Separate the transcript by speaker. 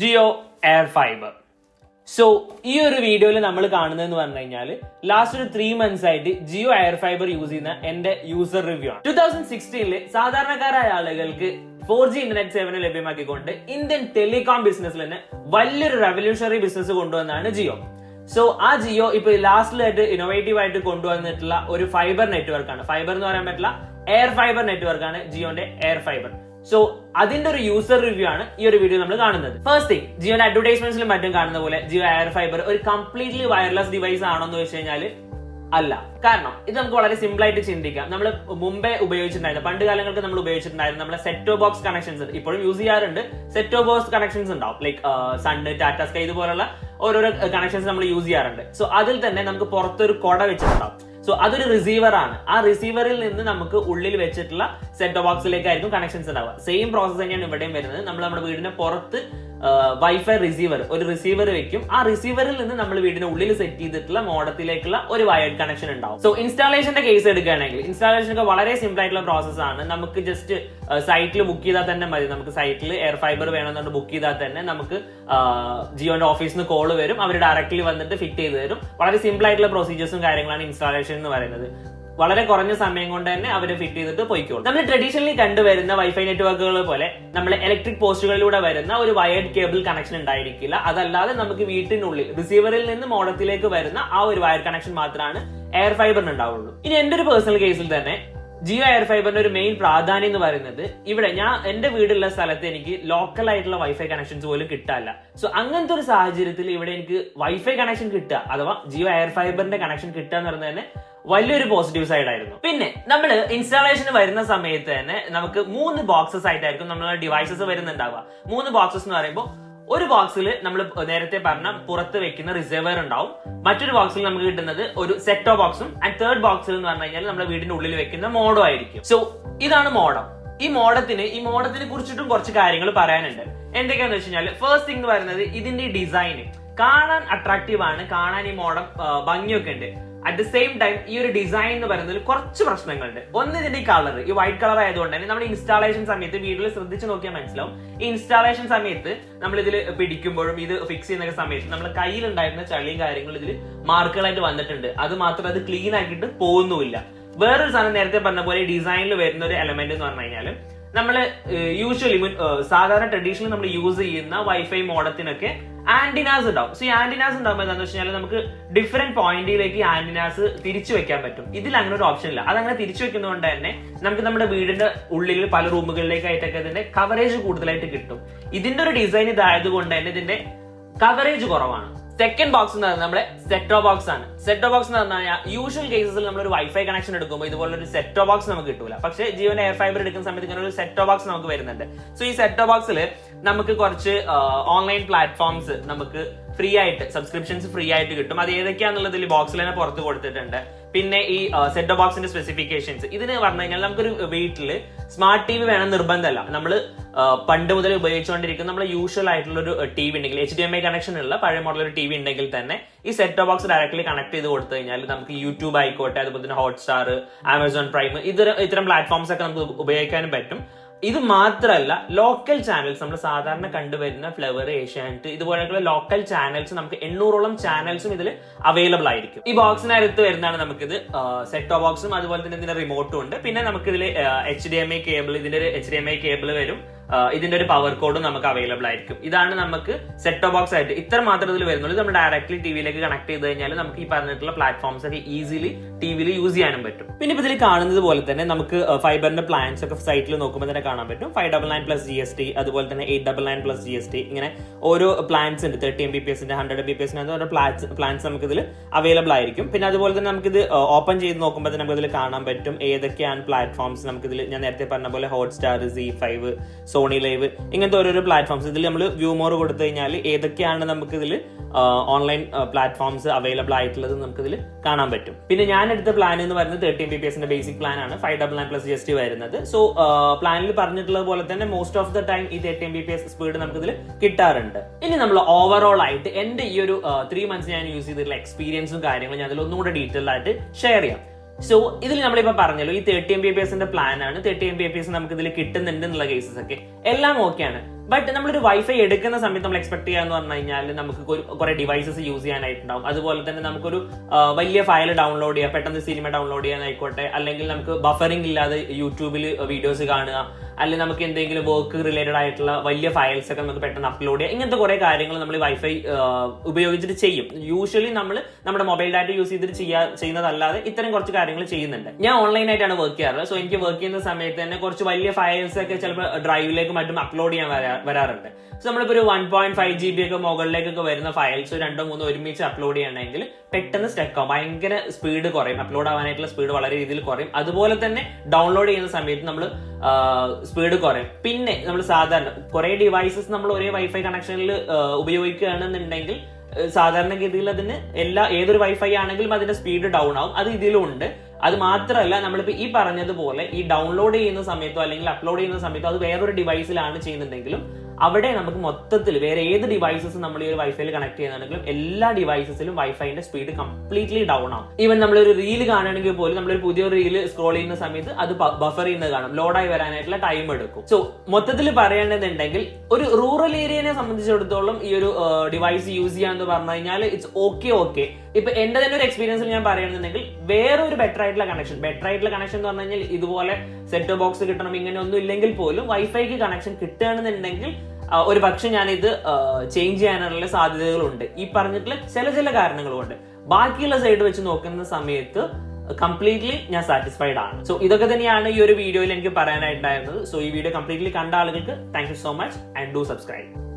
Speaker 1: Jio air fibre. So ഈ ഒരു വീഡിയോയിൽ നമ്മൾ കാണുന്നതെന്ന് പറഞ്ഞു കഴിഞ്ഞാൽ ലാസ്റ്റ് ഒരു ത്രീ മന്ത്സ് ആയിട്ട് ജിയോ എയർ ഫൈബർ യൂസ് ചെയ്യുന്ന എന്റെ യൂസർ റിവ്യൂ ആണ്. ടൂ തൗസൻഡ് സിക്സ്റ്റീനിൽ സാധാരണക്കാരായ ആളുകൾക്ക് ഫോർ ജി ഇന്റർനെറ്റ് സേവനം ലഭ്യമാക്കിക്കൊണ്ട് ഇന്ത്യൻ ടെലികോം ബിസിനസ്സിൽ തന്നെ വലിയൊരു റെവല്യൂഷണറി ബിസിനസ് കൊണ്ടുവന്നാണ് ജിയോ. സോ ആ ജിയോ ഇപ്പൊ ലാസ്റ്റിലായിട്ട് ഇന്നോവേറ്റീവ് ആയിട്ട് കൊണ്ടുവന്നിട്ടുള്ള ഒരു ഫൈബർ നെറ്റ്വർക്ക് ആണ്. ഫൈബർ എന്ന് പറയാൻ പറ്റില്ല എയർ ഫൈബർ നെറ്റ്വർക്ക് ആണ് ജിയോന്റെ എയർ ഫൈബർ സോ അതിന്റെ ഒരു യൂസർ റിവ്യൂ ആണ് ഈ ഒരു വീഡിയോ നമ്മൾ കാണുന്നത്. ഫസ്റ്റ് തിങ് ജിയോന്റെ അഡ്വർടൈസ്മെന്റ്സിലും മറ്റും കാണുന്ന പോലെ ജിയോ എയർ ഫൈബർ ഒരു കംപ്ലീറ്റ്ലി വയർലെസ് ഡിവൈസ് ആണോ എന്ന് വെച്ച് കഴിഞ്ഞാൽ അല്ല. കാരണം ഇത് നമുക്ക് വളരെ സിമ്പിൾ ആയിട്ട് ചിന്തിക്കാം. നമ്മൾ മുമ്പേ ഉപയോഗിച്ചിട്ടുണ്ടായിരുന്നു. പണ്ട് കാലങ്ങൾക്ക് നമ്മൾ ഉപയോഗിച്ചിട്ടുണ്ടായിരുന്നു നമ്മുടെ സെറ്റോ ബോക്സ് കണക്ഷൻസ് ഇപ്പോഴും യൂസ് ചെയ്യാറുണ്ട്. സെറ്റോ ബോക്സ് കണക്ഷൻസ് ഉണ്ടാവും ലൈക്ക് സൺ ടാറ്റ സ്കൈ ഇതുപോലുള്ള ഓരോരോ കണക്ഷൻസ് നമ്മൾ യൂസ് ചെയ്യാറുണ്ട്. സോ അതിൽ തന്നെ നമുക്ക് പുറത്തൊരു കൊട വെച്ചിട്ടുണ്ടാവും. സോ അതൊരു റിസീവർ ആണ്. ആ റിസീവറിൽ നിന്ന് നമുക്ക് ഉള്ളിൽ വെച്ചിട്ടുള്ള സെറ്റ് ബോക്സിലേക്കായിരിക്കും കണക്ഷൻസ് ഉണ്ടാവുക. സെയിം പ്രോസസ് തന്നെയാണ് ഇവിടെയും വരുന്നത്. നമ്മൾ നമ്മുടെ വീടിന്റെ പുറത്ത് വൈഫൈ റിസീവർ ഒരു റിസീവർ വെക്കും. ആ റിസീവറിൽ നിന്ന് നമ്മൾ വീടിന് ഉള്ളിൽ സെറ്റ് ചെയ്തിട്ടുള്ള മോഡത്തിലേക്കുള്ള ഒരു വയർഡ് കണക്ഷൻ ഉണ്ടാവും. സോ ഇൻസ്റ്റാളേഷന്റെ കേസ് എടുക്കുകയാണെങ്കിൽ ഇൻസ്റ്റാളേഷൻ ഒക്കെ വളരെ സിമ്പിൾ ആയിട്ടുള്ള പ്രോസസ് ആണ്. നമുക്ക് ജസ്റ്റ് സൈറ്റിൽ ബുക്ക് ചെയ്താൽ തന്നെ മതി. നമുക്ക് സൈറ്റിൽ എയർ ഫൈബർ വേണമെന്നുണ്ട് ബുക്ക് ചെയ്താൽ തന്നെ നമുക്ക് ജിയോന്റെ ഓഫീസിൽ നിന്ന് കോൾ വരും. അവർ ഡയറക്റ്റ്ലി വന്നിട്ട് ഫിറ്റ് ചെയ്ത് തരും. വളരെ സിമ്പിൾ ആയിട്ടുള്ള പ്രൊസീജിയേഴ്സും കാര്യങ്ങളാണ് ഇൻസ്റ്റാളേഷൻ എന്ന് പറയുന്നത്. വളരെ കുറഞ്ഞ സമയം കൊണ്ട് തന്നെ അവർ ഫിറ്റ് ചെയ്തിട്ട് പോയിക്കോളും. നമ്മൾ ട്രഡീഷണലി കണ്ടുവരുന്ന വൈഫൈ നെറ്റ്വർക്കുകൾ പോലെ നമ്മൾ ഇലക്ട്രിക് പോസ്റ്റുകളിലൂടെ വരുന്ന ഒരു വയർഡ് കേബിൾ കണക്ഷൻ ഉണ്ടായിരിക്കില്ല. അതല്ലാതെ നമുക്ക് വീട്ടിനുള്ളിൽ റിസീവറിൽ നിന്ന് മോഡത്തിലേക്ക് വരുന്ന ആ ഒരു വയർ കണക്ഷൻ മാത്രമാണ് എയർ ഫൈബറിന് ഉണ്ടാവുള്ളൂ ഇനി എന്റെ ഒരു പേഴ്സണൽ കേസിൽ തന്നെ ജിയോ എയർ ഫൈബറിന്റെ ഒരു മെയിൻ പ്രാധാന്യം എന്ന് പറയുന്നത് ഇവിടെ ഞാൻ എന്റെ വീടുള്ള സ്ഥലത്ത് എനിക്ക് ലോക്കൽ ആയിട്ടുള്ള വൈഫൈ കണക്ഷൻസ് പോലും കിട്ടാല്ല സോ അങ്ങനത്തെ ഒരു സാഹചര്യത്തിൽ ഇവിടെ എനിക്ക് വൈഫൈ കണക്ഷൻ കിട്ടുക അഥവാ ജിയോ എയർ ഫൈബറിന്റെ കണക്ഷൻ കിട്ടുക എന്ന് തന്നെ വലിയൊരു പോസിറ്റീവ് സൈഡ് ആയിരുന്നു. പിന്നെ നമ്മൾ ഇൻസ്റ്റാളേഷന് വരുന്ന സമയത്ത് തന്നെ നമുക്ക് മൂന്ന് ബോക്സസ് ആയിട്ടായിരിക്കും നമ്മളെ ഡിവൈസസ് വരുന്നുണ്ടാവുക. മൂന്ന് ബോക്സസ് എന്ന് പറയുമ്പോൾ ഒരു ബോക്സിൽ നമ്മൾ നേരത്തെ പറഞ്ഞ പുറത്ത് വെക്കുന്ന റിസർവർ ഉണ്ടാവും. മറ്റൊരു ബോക്സിൽ നമുക്ക് കിട്ടുന്നത് ഒരു സെറ്റോ ബോക്സും ആൻഡ് തേർഡ് ബോക്സിൽ എന്ന് പറഞ്ഞു കഴിഞ്ഞാൽ നമ്മുടെ വീടിന്റെ ഉള്ളിൽ വെക്കുന്ന മോഡോ ആയിരിക്കും. സോ ഇതാണ് മോഡം. ഈ മോഡത്തിന് ഈ മോഡത്തിനെ കുറിച്ചിട്ടും കുറച്ച് കാര്യങ്ങൾ പറയാനുണ്ട്. എന്തൊക്കെയാണെന്ന് വെച്ച് കഴിഞ്ഞാൽ ഫസ്റ്റ് തിങ് എന്ന് പറയുന്നത് ഇതിന്റെ ഡിസൈൻ കാണാൻ അട്രാക്റ്റീവ് ആണ് കാണാൻ ഈ മോഡം ഭംഗിയൊക്കെ ഉണ്ട്. അറ്റ് ദ സെയിം ടൈം ഈ ഒരു ഡിസൈൻ എന്ന് പറയുന്നതിൽ കുറച്ച് പ്രശ്നങ്ങളുണ്ട്. ഒന്ന് ഇതിന്റെ ഈ കളർ ഈ വൈറ്റ് കളർ ആയതുകൊണ്ട് തന്നെ നമ്മൾ ഇൻസ്റ്റാളേഷൻ സമയത്ത് വീഡിയോയിൽ ശ്രദ്ധിച്ച് നോക്കിയാൽ മനസ്സിലാവും. ഈ ഇൻസ്റ്റാളേഷൻ സമയത്ത് നമ്മൾ ഇതിൽ പിടിക്കുമ്പോഴും ഇത് ഫിക്സ് ചെയ്യുന്ന സമയത്ത് നമ്മൾ കയ്യിൽ ഉണ്ടായിരുന്ന ചളിയും കാര്യങ്ങളും ഇതിൽ മാർക്കുകളായിട്ട് വന്നിട്ടുണ്ട്. അത് മാത്രം അത് ക്ലീൻ ആക്കിയിട്ട് പോകുന്നുമില്ല. വേറൊരു സാധനം നേരത്തെ പറഞ്ഞ പോലെ ഡിസൈനിൽ വരുന്ന ഒരു എലമെന്റ് എന്ന് പറഞ്ഞു കഴിഞ്ഞാൽ നമ്മൾ യൂഷ്വലി സാധാരണ ട്രഡീഷണലി നമ്മൾ യൂസ് ചെയ്യുന്ന വൈഫൈ മോഡത്തിനൊക്കെ ആന്റിനാസ് ഉണ്ടാവും. സോ ഈ ആന്റിനാസ് ഉണ്ടാകുമ്പോൾ എന്താണെന്ന് വെച്ച് കഴിഞ്ഞാൽ നമുക്ക് ഡിഫറെന്റ് പോയിന്റിലേക്ക് ആന്റിനാസ് തിരിച്ചു വെക്കാൻ പറ്റും. ഇതിൽ അങ്ങനെ ഒരു ഓപ്ഷൻ ഇല്ല. അതങ്ങനെ തിരിച്ചു വെക്കുന്നതുകൊണ്ട് തന്നെ നമുക്ക് നമ്മുടെ വീടിന്റെ ഉള്ളിൽ പല റൂമുകളിലേക്കായിട്ടൊക്കെ ഇതിന്റെ കവറേജ് കൂടുതലായിട്ട് കിട്ടും. ഇതിന്റെ ഒരു ഡിസൈൻ ഇതായത് കൊണ്ട് തന്നെ ഇതിന്റെ കവറേജ് കുറവാണ്. സെക്കൻഡ് ബോക്സ് എന്ന് പറയുന്നത് നമ്മുടെ സെറ്റോ ബോക്സ് ആണ്. സെറ്റോ ബോക്സ് എന്ന് പറഞ്ഞാൽ യൂഷ്വൽ കേസസിൽ നമ്മൾ ഒരു വൈഫൈ കണക്ഷൻ എടുക്കുമ്പോൾ ഇതുപോലെ ഒരു സെറ്റോ ബോക്സ് നമുക്ക് കിട്ടൂല. പക്ഷേ ജീവൻ എയർ ഫൈബർ എടുക്കുന്ന സമയത്ത് ഇങ്ങനെ ഒരു സെറ്റോ ബോക്സ് നമുക്ക് വരുന്നുണ്ട്. സോ ഈ സെറ്റോ ബോക്സിൽ നമുക്ക് കുറച്ച് ഓൺലൈൻ പ്ലാറ്റ്ഫോംസ് നമുക്ക് ഫ്രീ ആയിട്ട് സബ്സ്ക്രിപ്ഷൻസ് ഫ്രീ ആയിട്ട് കിട്ടും. അത് ഏതൊക്കെയാണെന്നുള്ളതിൽ ബോക്സിൽ തന്നെ പുറത്ത് കൊടുത്തിട്ടുണ്ട്. പിന്നെ ഈ സെറ്റ് ബോക്സിന്റെ സ്പെസിഫിക്കേഷൻസ് ഇതിന് പറഞ്ഞു കഴിഞ്ഞാൽ നമുക്കൊരു വീട്ടിൽ സ്മാർട്ട് ടി വി വേണം നിർബന്ധമല്ല. നമ്മൾ പണ്ട് മുതൽ ഉപയോഗിച്ചുകൊണ്ടിരിക്കുന്ന നമ്മൾ യൂഷ്വൽ ആയിട്ടുള്ള ഒരു ടി വി ഉണ്ടെങ്കിൽ H D M I connection ഉള്ള പഴയ മോഡൽ ഒരു ടി വി ഉണ്ടെങ്കിൽ തന്നെ ഈ സെറ്റ് ബോക്സ് ഡയറക്ട്ലി കണക്ട് ചെയ്ത് കൊടുത്തു കഴിഞ്ഞാൽ നമുക്ക് യൂട്യൂബ് ആയിക്കോട്ടെ അതുപോലെ തന്നെ ഹോട്ട്സ്റ്റാർ ആമസോൺ പ്രൈം ഇത്തരം ഇത്തരം പ്ലാറ്റ്ഫോംസ് ഒക്കെ നമുക്ക് ഉപയോഗിക്കാനും പറ്റും. ഇത് മാത്രമല്ല ലോക്കൽ ചാനൽസ് നമ്മൾ സാധാരണ കണ്ടുവരുന്ന ഫ്ലവർ ഏഷ്യാനെറ്റ് ഇതുപോലെയുള്ള ലോക്കൽ ചാനൽസ് നമുക്ക് എണ്ണൂറോളം ചാനൽസും ഇതിൽ അവൈലബിൾ ആയിരിക്കും. ഈ ബോക്സിനകത്ത് വരുന്നതാണ് നമുക്കിത് സെറ്റോ ബോക്സും അതുപോലെ തന്നെ ഇതിന്റെ റിമോട്ടും ഉണ്ട്. പിന്നെ നമുക്ക് ഇതിൽ H D M I cable ഇതിന്റെ ഒരു H D M I cable വരും. ഇതിന്റെ ഒരു പവർ കോഡും നമുക്ക് അവൈലബിൾ ആയിരിക്കും. ഇതാണ് നമുക്ക് സെറ്റോ ബോക്സ് ആയിട്ട് ഇത്ര മാത്രം ഇതിൽ വരുന്നുള്ളൂ നമ്മൾ ഡയറക്ട്ലി ടി വിയിലേക്ക് കണക്ട് ചെയ്ത് കഴിഞ്ഞാൽ നമുക്ക് ഈ പറഞ്ഞിട്ടുള്ള പ്ലാറ്റ്ഫോംസ് ഒക്കെ ഈസിലി ടി ടിവിയിൽ യൂസ് ചെയ്യാനും പറ്റും. പിന്നെ ഇതിൽ കാണുന്നത് പോലെ തന്നെ നമുക്ക് ഫൈബറിന്റെ പ്ലാൻസ് ഒക്കെ സൈറ്റിൽ നോക്കുമ്പോൾ തന്നെ കാണാൻ പറ്റും. Five double nine plus G S T അതുപോലെ തന്നെ eight double nine plus G S T ഇങ്ങനെ ഓരോ പ്ലാൻസ് ഉണ്ട്. തേർട്ടി എം ബി പി എസിന്റെ ഹൺഡ്രഡ് ബി പി എസിന്റെ ഓരോ പ്ലാൻസ് നമുക്ക് ഇതിൽ അവൈലബിൾ ആയിരിക്കും. പിന്നെ അതുപോലെ തന്നെ നമുക്ക് ഇത് ഓപ്പൺ ചെയ്ത് നോക്കുമ്പോൾ തന്നെ നമുക്ക് ഇതിൽ കാണാൻ പറ്റും. ഏതൊക്കെയാണ് പ്ലാറ്റ്ഫോംസ് നമുക്ക് ഇതിൽ ഞാൻ നേരത്തെ പറഞ്ഞ പോലെ Hotstar Zee five Sony Liv ഇങ്ങനത്തെ ഓരോരോ പ്ലാറ്റ്ഫോംസ് ഇതിൽ നമ്മൾ വ്യൂ മോർ കൊടുത്തു കഴിഞ്ഞാൽ ഏതൊക്കെയാണ് നമുക്ക് ഇതിൽ ഓൺലൈൻ പ്ലാറ്റ്ഫോംസ് അവൈലബിൾ ആയിട്ടുള്ളത് നമുക്ക് ഇതിൽ കാണാൻ പറ്റും. പിന്നെ ഞാൻ എടുത്ത പ്ലാൻ എന്ന് പറയുന്നത് തേർട്ടീൻ ബി പി എസിന്റെ ബേസിക് പ്ലാൻ ആണ് five double nine plus G S T വരുന്നത് സോ പ്ലാനിൽ പറഞ്ഞിട്ടുള്ളത് പോലെ തന്നെ മോസ്റ്റ് ഓഫ് ദ ടൈം ഈ thirteen B P S speed നമുക്ക് ഇതിൽ കിട്ടാറുണ്ട്. ഇനി നമ്മൾ ഓവറോൾ ആയിട്ട് എന്റെ ഈ ഒരു ത്രീ മന്ത്സ് ഞാൻ യൂസ് ചെയ്തിട്ടുള്ള എക്സ്പീരിയൻസും കാര്യങ്ങളും ഞാൻ അതിൽ ഒന്നുകൂടെ ഡീറ്റെയിൽ ആയിട്ട് ഷെയർ ചെയ്യാം. സോ ഇതിൽ നമ്മളിപ്പോ പറഞ്ഞല്ലോ ഈ തേർട്ടി എം ബി എസിന്റെ പ്ലാൻ ആണ് thirty M B P S നമുക്ക് ഇതിൽ കിട്ടുന്നുണ്ട് എന്നുള്ള കേസസ് ഒക്കെ. എല്ലാം ഓക്കെയാണ് ബട്ട് നമ്മളൊരു വൈഫൈ എടുക്കുന്ന സമയത്ത് നമ്മൾ എക്സ്പെക്ട് ചെയ്യാന്ന് പറഞ്ഞു കഴിഞ്ഞാൽ നമുക്ക് കുറെ ഡിവൈസസ് യൂസ് ചെയ്യാനായിട്ടുണ്ടാവും. അതുപോലെ തന്നെ നമുക്കൊരു വലിയ ഫയൽ ഡൗൺലോഡ് ചെയ്യാം പെട്ടെന്ന് സിനിമ ഡൗൺലോഡ് ചെയ്യാനായിക്കോട്ടെ അല്ലെങ്കിൽ നമുക്ക് ബഫറിംഗ് ഇല്ലാതെ യൂട്യൂബിൽ വീഡിയോസ് കാണുക അല്ലെങ്കിൽ നമുക്ക് എന്തെങ്കിലും വർക്ക് റിലേറ്റഡ് ആയിട്ടുള്ള വലിയ ഫയൽസ് ഒക്കെ നമുക്ക് പെട്ടെന്ന് അപ്ലോഡ് ചെയ്യാം ഇങ്ങനത്തെ കുറെ കാര്യങ്ങൾ നമ്മൾ വൈഫൈ ഉപയോഗിച്ചിട്ട് ചെയ്യും. യൂഷ്വലി നമ്മൾ നമ്മുടെ മൊബൈൽ ഡാറ്റ യൂസ് ചെയ്തിട്ട് ചെയ്യാ ചെയ്യുന്നതല്ലാതെ ഇത്തരം കുറച്ച് കാര്യങ്ങൾ ചെയ്യുന്നുണ്ട്. ഞാൻ ഓൺലൈൻ ആയിട്ടാണ് വർക്ക് ചെയ്യാറ്. സോ എനിക്ക് വർക്ക് ചെയ്യുന്ന സമയത്ത് തന്നെ കുറച്ച് വലിയ ഫയൽസ് ഒക്കെ ചിലപ്പോൾ ഡ്രൈവിലേക്ക് മറ്റും അപ്ലോഡ് ചെയ്യാൻ വരാറുണ്ട്. സോ നമ്മളിപ്പോൾ ഒരു one point five G B ഒക്കെ മുകളിലേക്കൊക്കെ വരുന്ന ഫയൽസ് രണ്ടോ മൂന്നോ ഒരുമിച്ച് അപ്ലോഡ് ചെയ്യണമെങ്കിൽ പെട്ടെന്ന് സ്റ്റക്ക് ആവും. ഭയങ്കര സ്പീഡ് കുറയും. അപ്ലോഡ് ആവാനായിട്ടുള്ള സ്പീഡ് വളരെ രീതിയിൽ കുറയും. അതുപോലെ തന്നെ ഡൗൺലോഡ് ചെയ്യുന്ന സമയത്ത് നമ്മൾ സ്പീഡ് കുറയും. പിന്നെ നമ്മൾ സാധാരണ കുറേ ഡിവൈസസ് നമ്മൾ ഒരേ വൈഫൈ കണക്ഷനിൽ ഉപയോഗിക്കുകയാണെന്നുണ്ടെങ്കിൽ സാധാരണ സാധാരണഗതിയിൽ അതിന് എല്ലാ ഏതൊരു വൈഫൈ ആണെങ്കിലും അതിന്റെ സ്പീഡ് ഡൗൺ ആവും. അത് ഇതിലും ഉണ്ട്. അത് മാത്രമല്ല നമ്മളിപ്പോൾ ഈ പറഞ്ഞതുപോലെ ഈ ഡൗൺലോഡ് ചെയ്യുന്ന സമയത്തോ അല്ലെങ്കിൽ അപ്ലോഡ് ചെയ്യുന്ന സമയത്തോ അത് വേറൊരു ഡിവൈസിലാണ് ചെയ്യുന്നുണ്ടെങ്കിലും അവിടെ നമുക്ക് മൊത്തത്തിൽ വേറെ ഏത് ഡിവൈസസ് നമ്മൾ ഈ ഒരു വൈഫൈയിൽ കണക്ട് ചെയ്യുന്നുണ്ടെങ്കിലും എല്ലാ ഡിവൈസസിലും വൈഫൈന്റെ സ്പീഡ് കംപ്ലീറ്റ്ലി ഡൗൺ ആവും ഈവൻ നമ്മളൊരു റീൽ കാണുകയാണെങ്കിൽ പോലും നമ്മളൊരു പുതിയ റീൽ സ്ക്രോൾ ചെയ്യുന്ന സമയത്ത് അത് ബഫർ ചെയ്യുന്നത് കാണും. ലോഡായി വരാനായിട്ടുള്ള ടൈം എടുക്കും. സോ മൊത്തത്തിൽ പറയേണ്ടതുണ്ടെങ്കിൽ ഒരു റൂറൽ ഏരിയനെ സംബന്ധിച്ചിടത്തോളം ഈ ഒരു ഡിവൈസ് യൂസ് ചെയ്യാന്ന് പറഞ്ഞു കഴിഞ്ഞാൽ ഇറ്റ്സ് ഓക്കെ ഓക്കെ ഇപ്പൊ എന്റെ തന്നെ ഒരു എക്സ്പീരിയൻസിൽ ഞാൻ പറയുന്നുണ്ടെങ്കിൽ വേറെ ഒരു ബെറ്റർ ആയിട്ടുള്ള കണക്ഷൻ ബെറ്റർ ആയിട്ടുള്ള കണക്ഷൻ എന്ന് പറഞ്ഞു കഴിഞ്ഞാൽ ഇതുപോലെ സെറ്റ് ബോക്സ് കിട്ടണം ഇങ്ങനെ ഒന്നും ഇല്ലെങ്കിൽ പോലും വൈഫൈക്ക് കണക്ഷൻ കിട്ടുകയാണെന്നുണ്ടെങ്കിൽ ഒരു പക്ഷെ ഞാനിത് ചേഞ്ച് ചെയ്യാനുള്ള സാധ്യതകളുണ്ട്. ഈ പറഞ്ഞിട്ടുള്ള ചില ചില കാരണങ്ങളുണ്ട് ബാക്കിയുള്ള സൈഡ് വെച്ച് നോക്കുന്ന സമയത്ത് കംപ്ലീറ്റ്ലി ഞാൻ സാറ്റിസ്ഫൈഡ് ആണ്. സോ ഇതൊക്കെ തന്നെയാണ് ഈ ഒരു വീഡിയോയിൽ എനിക്ക് പറയാനായിട്ടുണ്ടായിരുന്നത്. സോ ഈ വീഡിയോ കംപ്ലീറ്റ്ലി കണ്ട ആളുകൾക്ക് thank you so much and do subscribe